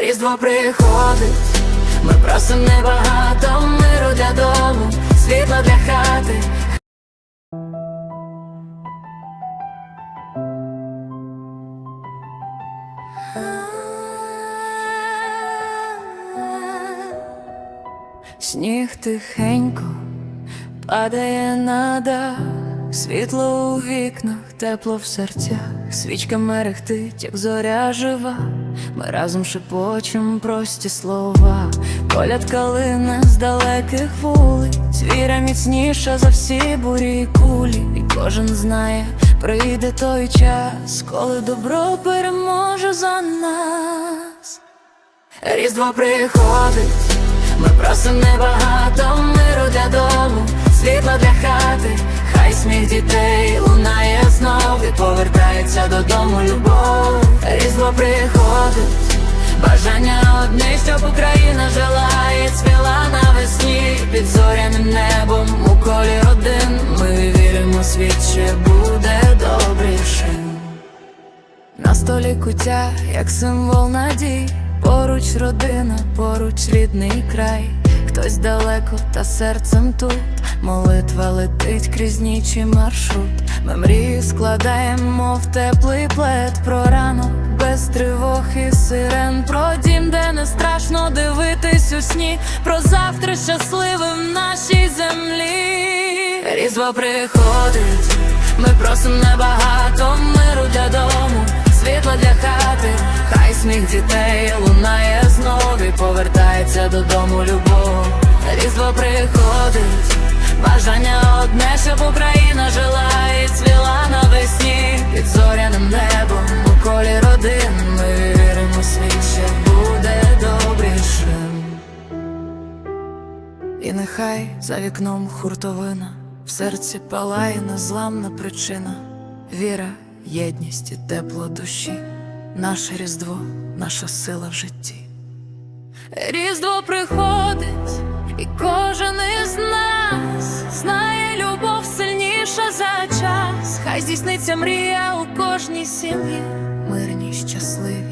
Різдво приходить, ми просимо небагато миру для дому, світла для хати. Сніг тихенько падає на дах, світло у вікнах, тепло в серцях, свічка мерехтить, як зоря жива. Ми разом шепочем прості слова, коляд калина з далеких вулиць, віра міцніша за всі бурі і кулі, і кожен знає, прийде той час, коли добро переможе за нас. Різдво приходить, ми просимо небагато миру для дому, світла для хати, сміх дітей лунає знов і повертається додому любов. Різдво приходить, бажання одне, щоб Україна жила і цвіла навесні під зоряним небом у колі родин. Ми віримо, світ ще буде добрішим. На столі куття, як символ надій, поруч родина, поруч рідний край, хтось далеко, та серцем тут. Молитва летить крізь ніч і маршрут. Ми мрії складаємо в теплий плед про ранок без тривог і сирен, про дім, де не страшно дивитись у сні, про завтра щасливе в нашій землі. Різдво приходить, ми просимо небагато миру для дому, світла для хати, хай сміх дітей лунає знов і повертається додому любов. Різдво приходить, бажання одне, щоб Україна жила і цвіла навесні під зоряним небом у колі родин. Ми віримо, світ ще буде добрішим. І нехай за вікном хуртовина, в серці палає незламна причина, віра, єдність і тепло душі, наше різдво, наша сила в житті. Різдво приходить, і кожен із нас сильніша за час. Хай здійсниться мрія у кожній сім'ї, мирні, щасливі.